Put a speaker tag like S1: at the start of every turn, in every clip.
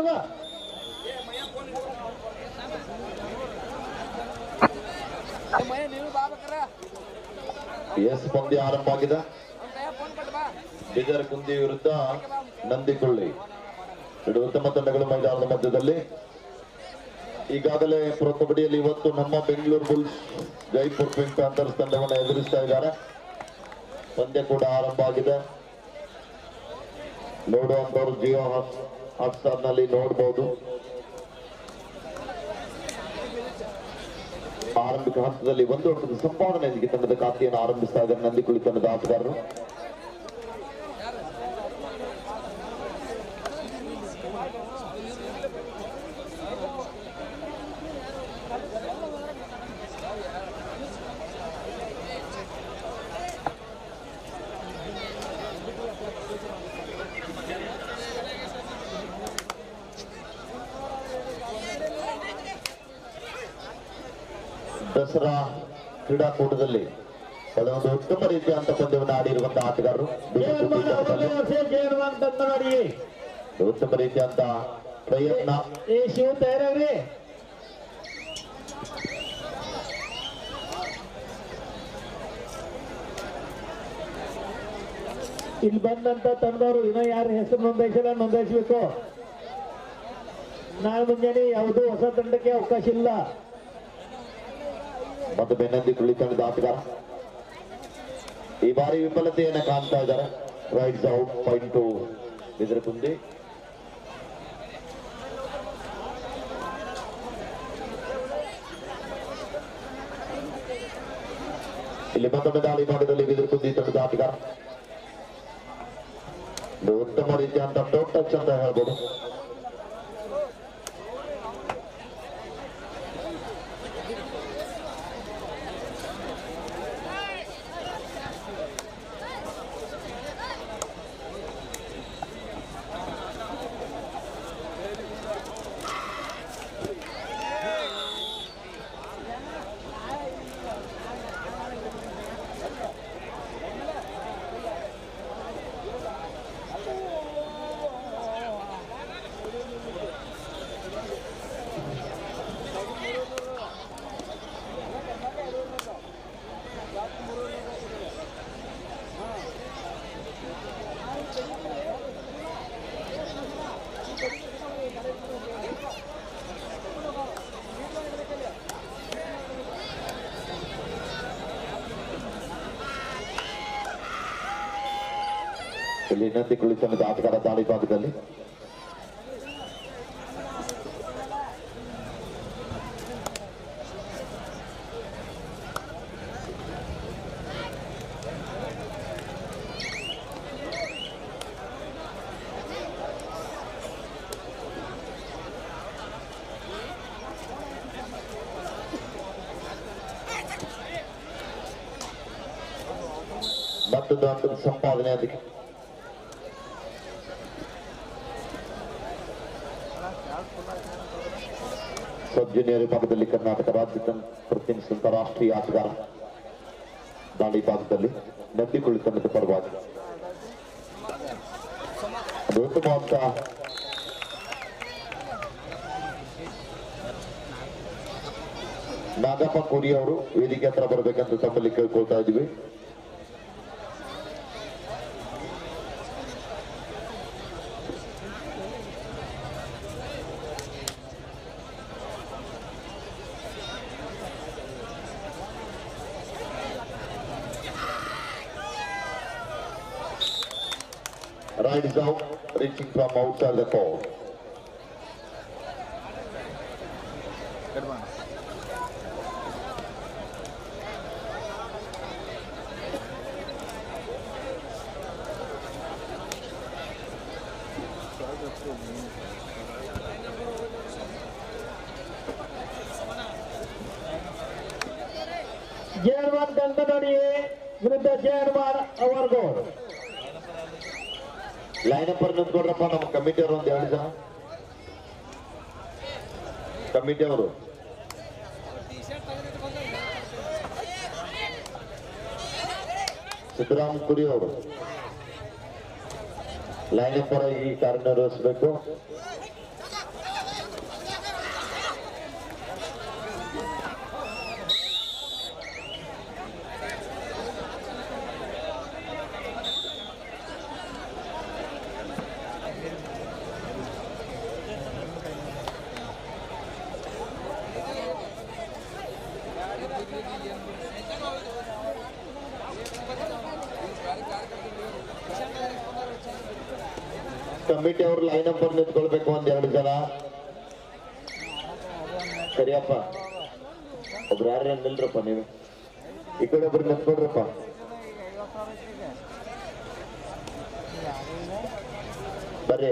S1: ಹೋಗ
S2: ಎಸ್ ಪಂದ್ಯ ಆರಂಭ ಆಗಿದೆ. ಕುಂದಿ ವಿರುದ್ಧ ನಂದಿಕೊಳ್ಳಿ. ಎರಡು ಉತ್ತಮ ತಂಡಗಳು ಮೈದಾನದ ಮಧ್ಯದಲ್ಲಿ. ಈಗಾಗಲೇ ಪ್ರೊ ಕಬಡ್ಡಿಯಲ್ಲಿ ಇವತ್ತು ನಮ್ಮ Bengaluru Bulls Jaipur Pink Panthers ತಂಡವನ್ನು ಎದುರಿಸ್ತಾ ಇದ್ದಾರೆ. ಪಂದ್ಯ ಕೂಡ ಆರಂಭ ಆಗಿದೆ. ನೋಡುವಂತವರು ಜಿಯೋ ಹಾಟ್ಸ್ಟಾರ್ನಲ್ಲಿ ನೋಡಬಹುದು ಆರಂಭಿಕ ಹಂತದಲ್ಲಿ ಒಂದು ವರ್ಷದ ಸಂಪಾದನೆಯೊಂದಿಗೆ ತಂಡದ ಖಾತೆಯನ್ನು ಆರಂಭಿಸ್ತಾ ಇದ್ದಾರೆ ನಂದಿಕುಳಿ ತಂಡದ ಆಟಗಾರರು. ದಸರಾ ಕ್ರೀಡಾಕೂಟದಲ್ಲಿ ಕೆಲವೊಂದು ಉತ್ತಮ ರೀತಿಯಂತ ಪಂದ್ಯವನ್ನು ಆಡಿರುವಂತಹ ಆಟಗಾರರು ಉತ್ತಮ ರೀತಿಯಂತ ಪ್ರಯತ್ನ.
S1: ಏ ಶಿವ ತಯಾರಾಗ್ರಿ. ಇಲ್ಲಿ ಬಂದಂತ ತಂದವರು ಇನ್ನೂ ಯಾರ ಹೆಸರು ನೋಂದಾಯಿಸಿಲ್ಲ ನೋಂದಾಯಿಸಬೇಕು. ನಾಳೆ ಮುಂಜಾನೆ ಯಾವುದೂ ಹೊಸ ತಂಡಕ್ಕೆ ಅವಕಾಶ ಇಲ್ಲ.
S2: ಮತ್ತು ಬೆನ್ನಂದಿ ಕುಳಿ ತಂಡದ ಆಟಗಾರ ಈ ಬಾರಿ ವಿಫಲತೆಯನ್ನ ಕಾಣ್ತಾ ಇದ್ದಾರೆ ರೈಟ್ಸ್ ಔಟ್ ಪಾಯಿಂಟ್ ಟು ಇದರ ಕುಂದಿ ಇಲ್ಲಿ ಮತ್ತೊಮ್ಮೆ ದಾಳಿ ಭಾಗದಲ್ಲಿ ಬಿದಿರು ಕುಂದಿ ತಂಡದ ಆಟಗಾರ ಒಂದು ಉತ್ತಮ ರೀತಿಯಂತ ಟೋಟ್ ಟಚ್ ಅಂತ ಹೇಳ್ಬೋದು ಇಲ್ಲಿ ನಂದಿ ಕುಳಿ ತಂಡದ ಆಟಗಾರ ದಾಳಿ ಭಾಗದಲ್ಲಿ ಮತ್ತೊಂದು ಅಂಕದ ಸಂಪಾದನೆ ಅದಕ್ಕೆ ಜೂನಿಯರ್ ವಿಭಾಗದಲ್ಲಿ ಕರ್ನಾಟಕ ರಾಜ್ಯ ಪ್ರತಿನಿಧಿಸಿದಂತಹ ಪ್ರತಿನಿಧಿಸಿದಂತ ರಾಷ್ಟ್ರೀಯ ಆಟಗಾರ ದಾಳಿ ಭಾಗದಲ್ಲಿ ತಂಡದ ಪರವಾಗಿ. ಉತ್ತಮವಾದ ನಾಗಪ್ಪ ಕೋರಿ ಅವರು ವೇದಿಕೆ ಹತ್ರ ಬರಬೇಕಂತ ತಮ್ಮಲ್ಲಿ ಕೇಳ್ಕೊಳ್ತಾ ಇದ್ದೀವಿ. side is out, reaching from outside the court.
S1: Mr. German, our goal.
S2: Line up ನಿಂತ್ಕೊಡ್ರಪ್ಪ ನಮ್ಮ ಕಮಿಟಿ ಅವರು ಒಂದು ಎರಡು ಜನ. ಕಮಿಟಿ ಅವರು. ಸಿದ್ದರಾಮ ಪುರಿ ಅವರು. ಲೈನ್ ಅಪ್ ಈ ಕಾರ್ಯನಿರ್ವಹಿಸಬೇಕು ಕಮಿಟಿ ಅವ್ರ ಲೈನ್ ನಂಬರ್ ನಿಂತ್ಕೊಳ್ಬೇಕು ಒಂದ್ ಎರಡು ಜನ ಸರಿಯಪ್ಪ. ಒಬ್ರು ಯಾರು ನಿಲ್ರಪ್ಪ ನೀವು? ಈ ಕಡೆ ಒಬ್ರು ನಿಂತ್ಕೊಡ್ರಪ್ಪ ಬರ್ರಿ.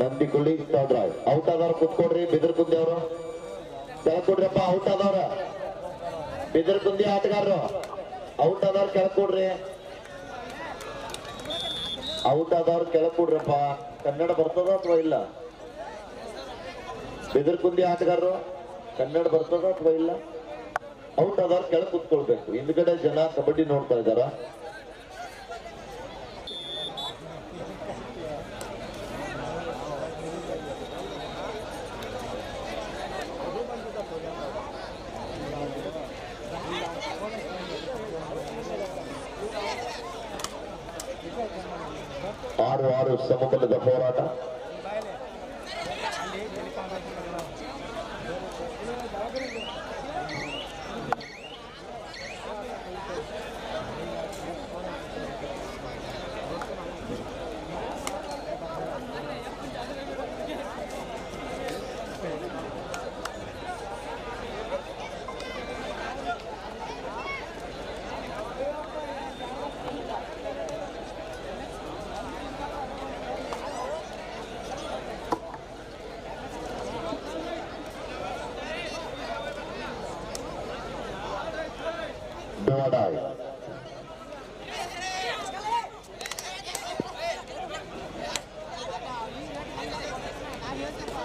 S2: ನಂದಿಗುಳಿ ದೊಡ್ಡಾಯ್ ಔಟ್ ಆದವ್ರು ಕುತ್ಕೊಡ್ರಿ ಬಿದಿರ್ ಅವರು. ಕೊಡ್ರಪ್ಪ ಔಟ್ ಆದವ್ರ ಬಿದಿರ್ ಆಟಗಾರರು. ಔಟ್ ಆದವ್ರು ಕೆಳಕೊಡ್ರಿ ಔಟ್ ಆದವ್ರು ಕೊಡ್ರಪ್ಪ. ಕನ್ನಡ ಬರ್ತದ ಅಥವಾ ಇಲ್ಲ? ಬಿದಿರ್ ಆಟಗಾರರು, ಕನ್ನಡ ಬರ್ತದ ಅಥವಾ ಇಲ್ಲ? ಔಟ್ ಆದವ್ರು ಕೆಳಗ್ ಕುತ್ಕೊಳ್ಬೇಕು. ಹಿಂದ್ಗಡೆ ಜನ ಕಬಡ್ಡಿ ನೋಡ್ತಾ ಇದಾರ. ఆరు ఆరు సమతులుగా పోరాటం.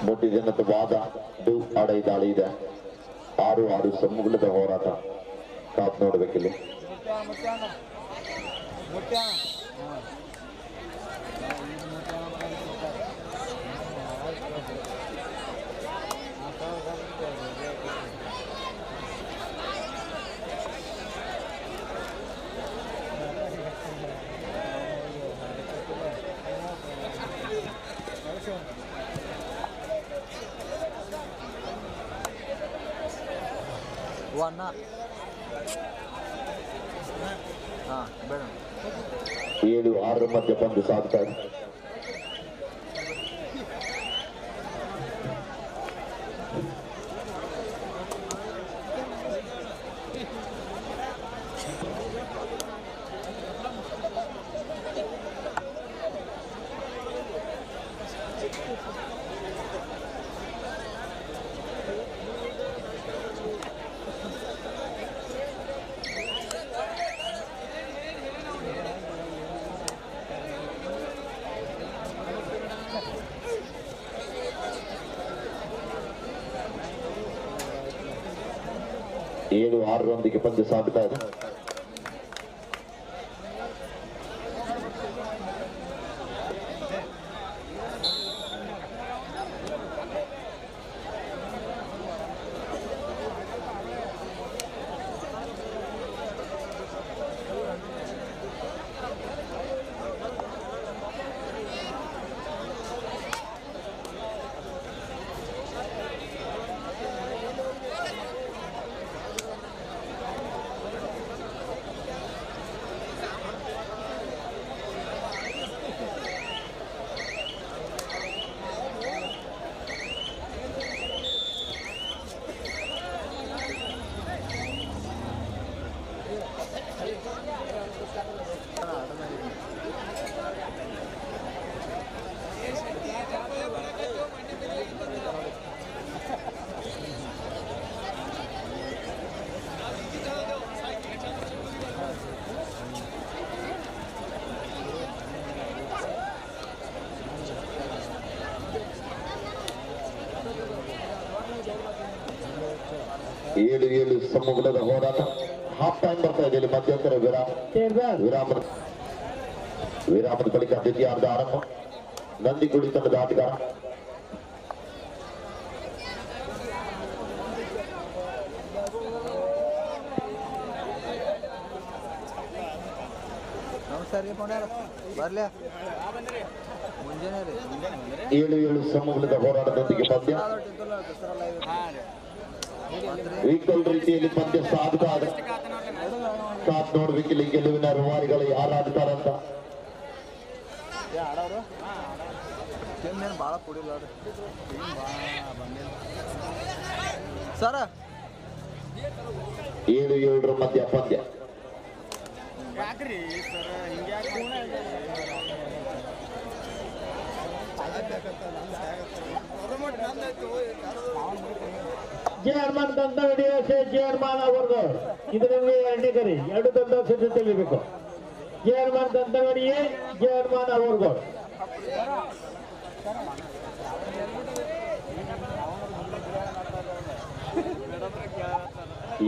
S2: ಮೊಟ್ಟಿ ಜನದ ವಾದ ಡು ಅಡೈ ದಾಳಿ ಇದೆ ಆರು ಆರು ಸಮುಗುಲದ ಹೋರಾಟ ಕಾತ್ ನೋಡ್ಬೇಕಿಲ್ಲಿ
S3: వన్
S2: అన్న ఏడు ఆరు మధ్య పండు సాగుతారు ಏಳು ಆರರೊಂದಿಗೆ ಪಂದ್ಯ ಸಾಗುತ್ತಾ ಇದೆ. ಏಳು ಏಳು ಸಮುದ್ರದ ಹೋರಾಟ ಹಾಫ್ ಟೈಮ್ ಬರ್ತಾ ಇದೆ ಇಲ್ಲಿ ಮಧ್ಯಂತರ ವಿರಾಮ
S1: ಚೇರ್ಮನ್
S2: ವಿರಾಮದ ವಿರಾಮದ ಬಳಿಕ ದ್ವಿತೀಯಾರ್ಧ ಆರಂಭ ನಂದಿಗುಡಿ ತಂಡದ ಆಟಗಾರ
S3: ನಮಸ್ಕಾರ ರೀ ಪೌಂಡ್ಯಾರ ಬರ್ಲ್ಯಾ ಮುಂಜಾನೆ ರೀ ಮುಂಜಾನೆ
S2: ಏಳು ಏಳು ಸಮುದ್ರದ ಹೋರಾಟದೊಂದಿಗೆ ಪಂದ್ಯ
S3: ಅದೊಟ್ಟು ಇದ್ದಲ್ಲ
S2: ಈಕ್ವಲ್ ರೀತಿಯಲ್ಲಿ ಪಂದ್ಯ ಆದ ಇದೆ. ಕಾತ್ ನೋಡ್ಬೇಕಿಲ್ಲ ಗೆಲುವಿನ ರೂವಾರಿಗಳು ಯಾರು ಆಡ್ತಾರಂತ
S3: ಆಡೋರು ಟೀಮ್ ಏನು ಭಾಳ ಕುಡಿಲ್ಲ ಸರ.
S2: ಏಳು ಏಳರ ಮಧ್ಯ ಪಂದ್ಯ.
S4: ಸರ್
S1: ಹನುಮಾನ್ ದಂತ ಹಿಡಿಯೋಸೆ ಚೇರ್ಮನ್ ಅವ್ರದ್ದು ಇದು ನಿಮಗೆ ಎರಡನೇ ಕರಿ. ಎರಡು ದಂತ ಸಿದ್ಧ ತಿಳಿಬೇಕು ಚೇರ್ಮನ್ ದಂತ ಹಿಡಿಯೇ ಚೇರ್ಮನ್ ಅವ್ರಗಳು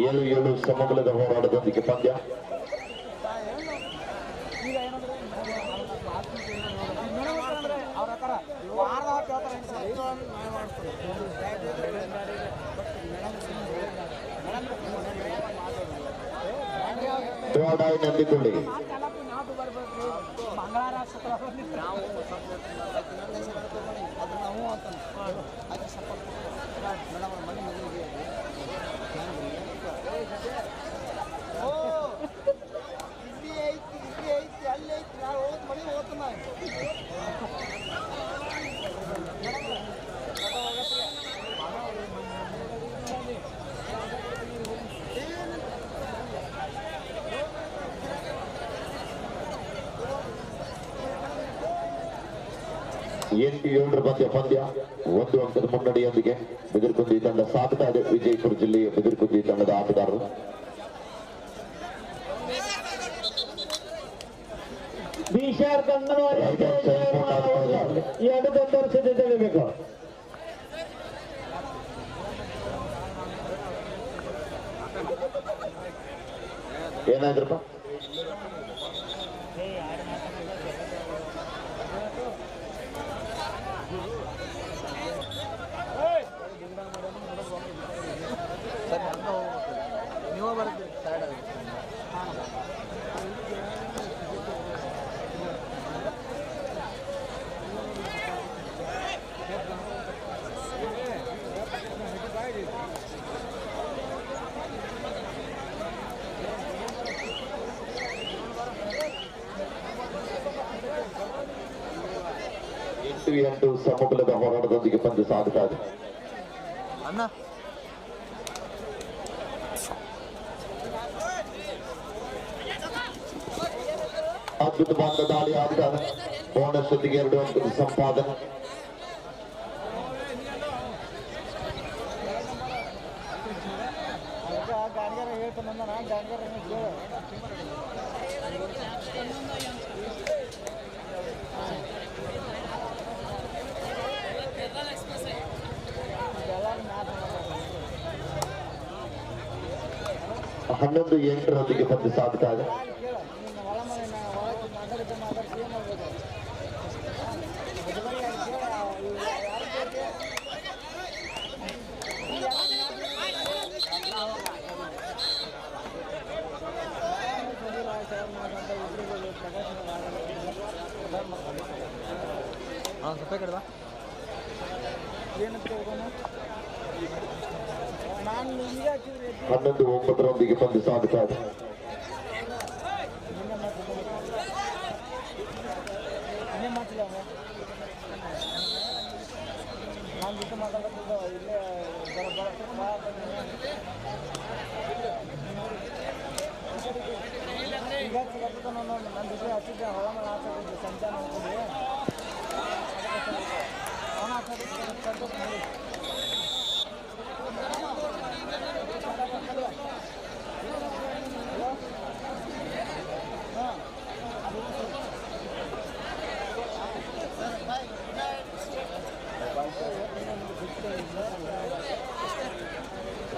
S2: ಏಳು ಏಳು ಸಮಬಲದ ಹೋರಾಟದೊಂದಿಗೆ ಪಂದ್ಯ. ದೋಡಾಯಿ ನಂದಿಕೊಳ್ಳಿ ಎಂಟು ಏಳರ ಮಧ್ಯ ಪಂದ್ಯ? ಒಂದು ಅಂಕದ ಮುನ್ನಡೆಯೊಂದಿಗೆ ಬಿದಿರ್ಕುಂದಿ ತಂಡ ಸಾಗ್ತಾ ಇದೆ. ವಿಜಯಪುರ ಜಿಲ್ಲೆಯ ಬಿದಿರ್ಕುಂದಿ ತಂಡದ ಆಟಗಾರರು.
S1: ಬಿಶಾರ್ ಎರಡು
S2: ಏನಾದ್ರಪ್ಪ ಎಂಟು ಎಂಟು ಸಮಬಲದ ಹೋರಾಟದೊಂದಿಗೆ ಪಂದ್ಯ ಸಾಗ್ತಾ ಇದೆ
S3: ಅಣ್ಣ
S2: ಅದ್ಭುತವಾದ ದಾಳಿ ಆಡಿದ ಬೋನಸ್ ಜೊತೆಗೆ ಎರಡು ಅಂಕದ ಸಂಪಾದನೆ ಹನ್ನೊಂದು ಎಂಟರೊಂದಿಗೆ ಪಂದ್ಯ ಸಾಗ್ತಾ ಒಂಬತ್ತರೊಂದಿಗೆ ಪಂದ್ಯ ಸಾಗ್ತಾ ಇದೆ.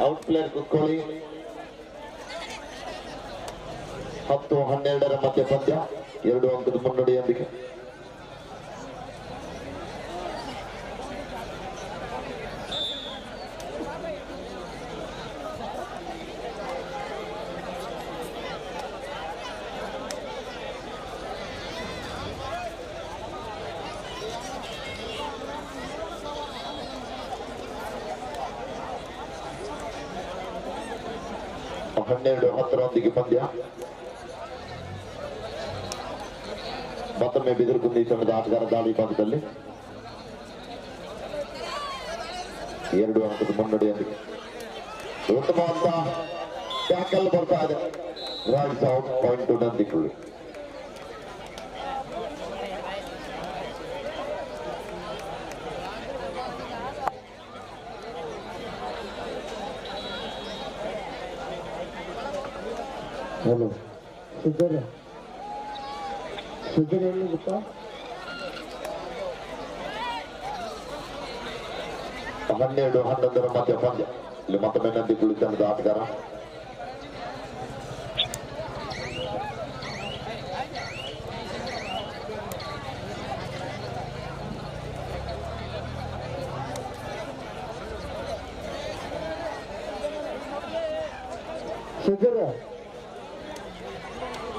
S2: ಔಟ್ ಪ್ಲೇಯರ್ ಕುತ್ಕೊಳ್ಳಿ ಹತ್ತು ಹನ್ನೆರಡರ ಮಧ್ಯ ಪಂದ್ಯ. ಎರಡು ಅಂಕದ ಮುನ್ನಡೆಯೊಂದಿಗೆ. ಹನ್ನೆರಡು ಹತ್ತರೊಂದಿಗೆ ಪಂದ್ಯ ಮತ್ತೊಮ್ಮೆ ಬಿದಿರುಗುಂದಿ ತಂಡದ ಆಟಗಾರ ದಾಳಿ ಭಾಗದಲ್ಲಿ ಎರಡು ಅಂಕದ ಮುನ್ನಡೆಯೊಂದಿಗೆ ಉತ್ತಮವಾದ ಟ್ಯಾಕಲ್ ಬರ್ತಾ ಇದೆ ರೈಸ್ ಔಟ್ ಪಾಯಿಂಟ್ ನಂದಿಕೊಳ್ಳಿ
S1: ಹಲೋ ಸಿದ್ದರ ಸಿದ್ದರ ಎಲ್ಲಿಗಪ್ಪ
S2: ಹನ್ನೆರಡು ಹನ್ನೊಂದರ ಮಧ್ಯ ಪಂದ್ಯ ಇಲ್ಲಿ ಮತ್ತೊಮ್ಮೆ ನಂದಿಕೊಳ್ಳಿ ತಂಡದ ಆಟಗಾರ
S1: ಸಿದ್ದರ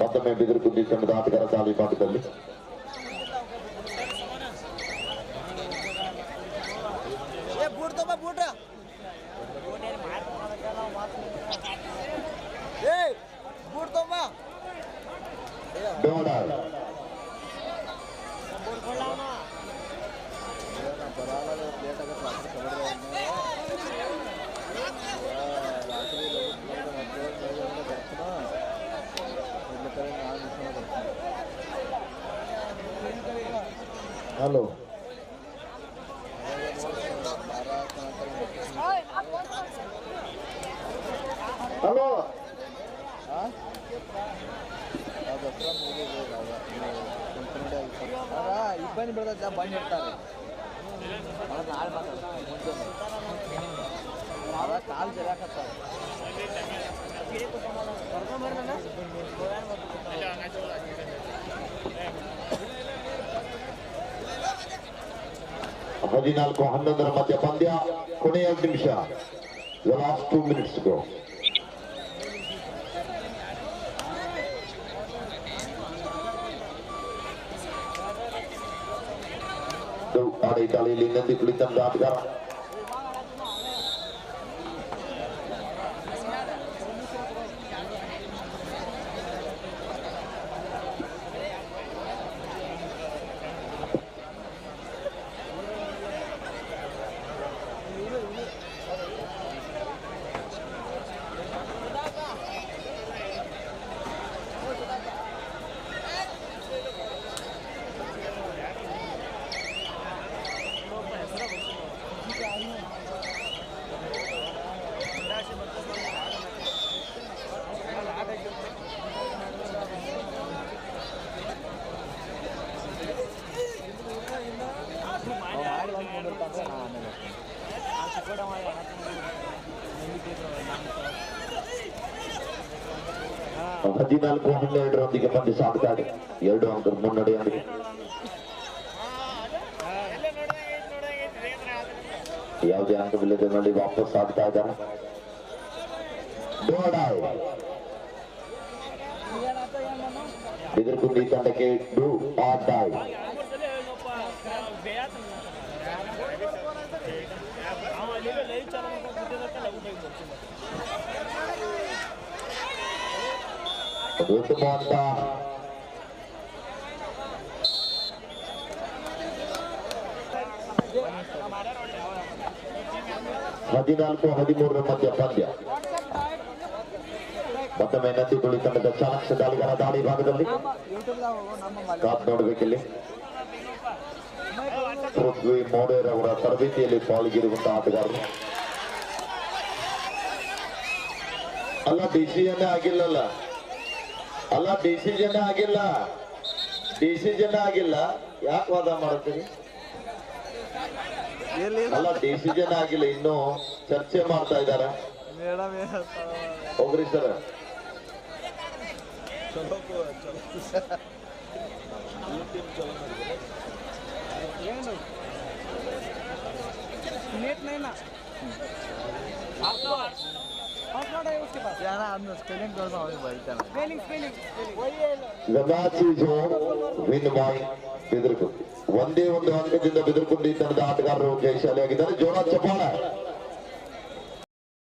S3: మొత్తం మేము ఎదుర్కొంది
S2: దాతకరసాలి
S1: పాటు తల్లి.
S3: ಇಬ್ಬನಿ ಬೆಳೆದ ಬಂದ್ ಇರ್ತಾರೆ ಅವ್ರು ನಾಳೆ ಮಾತಾಡ್ತಾರೆ ಮುಂಚೆನೆ ಅವ ಕಾಲು ಜರಾಕತ್ತಾವ
S2: ಹದಿನಾಲ್ಕು ಹನ್ನೊಂದರ ಮಧ್ಯ ಪಂದ್ಯ ಕೊನೆಯ ಎರಡು ನಿಮಿಷ ಲಾಸ್ಟ್ ಟೂ ಮಿನಿಟ್ಸ್ ಗೋ
S3: ஆடை தலையில் இணைந்து குளித்தம் தாட்டுகிறார்
S2: ಹದಿನಾಲ್ಕು ಹನ್ನೆರಡರೊಂದಿಗೆ ಪಂದ್ಯ ಸಾಗುತ್ತಾರೆ ಎರಡು ಅಂಕ ಮುನ್ನಡೆಯೊಂದಿಗೆ ಯಾವುದೇ ಅಂಕವಿಲ್ಲದೆ ನೋಡಿ ವಾಪಸ್ ಆಗ್ತಾ ಇದ್ದಾರೆ ಡೋಡಾಯ್ ತಂಡಕ್ಕೆ ಡು ಆಡ್ತಾಯ್ ಲೈವ್ ಹದಿನಾಲ್ಕು ಹದಿಮೂರರ ಮಧ್ಯ ಪಂದ್ಯ. ಮತ್ತೊಮ್ಮೆ ನಂದಿಗುಳಿ ತಂಡದ ಚಾಲಕ್ಷ ದಾಳಿಗಾರ ದಾಳಿ ಭಾಗದಲ್ಲಿ. ಕಾತ್ ನೋಡಬೇಕಿಲ್ಲಿ. ಪೃಥ್ವಿ ಮೋಡೇರ್ ಅವರ ತರಬೇತಿಯಲ್ಲಿ ಪಾಲ್ಗಿರುವಂತಹ ಆಟಗಾರರು. ಅಲ್ಲ ಡಿಸಿಷನ್ ಆಗಿಲ್ಲಲ್ಲ. ಅಲ್ಲ ಡಿಸಿಷನ್ ಆಗಿಲ್ಲ. ಡಿಸಿಷನ್ ಆಗಿಲ್ಲ. ಯಾಕೆ ವಾದ
S3: ಮಾಡ್ತೀರಿ?
S2: ಅಲ್ಲ ಡಿಸಿಷನ್ ಆಗಿಲ್ಲ. ಇನ್ನು ಚರ್ಚೆ ಮಾಡ್ತಾ ಇದಾರ
S3: ಸರ್ ಏನು
S2: ಹೋಗ್ರಿ ಸರ್
S3: ಚಲೋ
S2: ವಿನ್ ಬಾಯ್ ಬೆದರ್ಕು ಒಂದೇ ಒಂದು ಅಂಕದಿಂದ ಬೆದರ್ಕೊಂಡಿದ್ದಂತ ಆಟಗಾರರು ಜಯಶಾಲಿ ಆಗಿದ್ದಾರೆ ಜೋರ ಚಪ್ಪಾಳ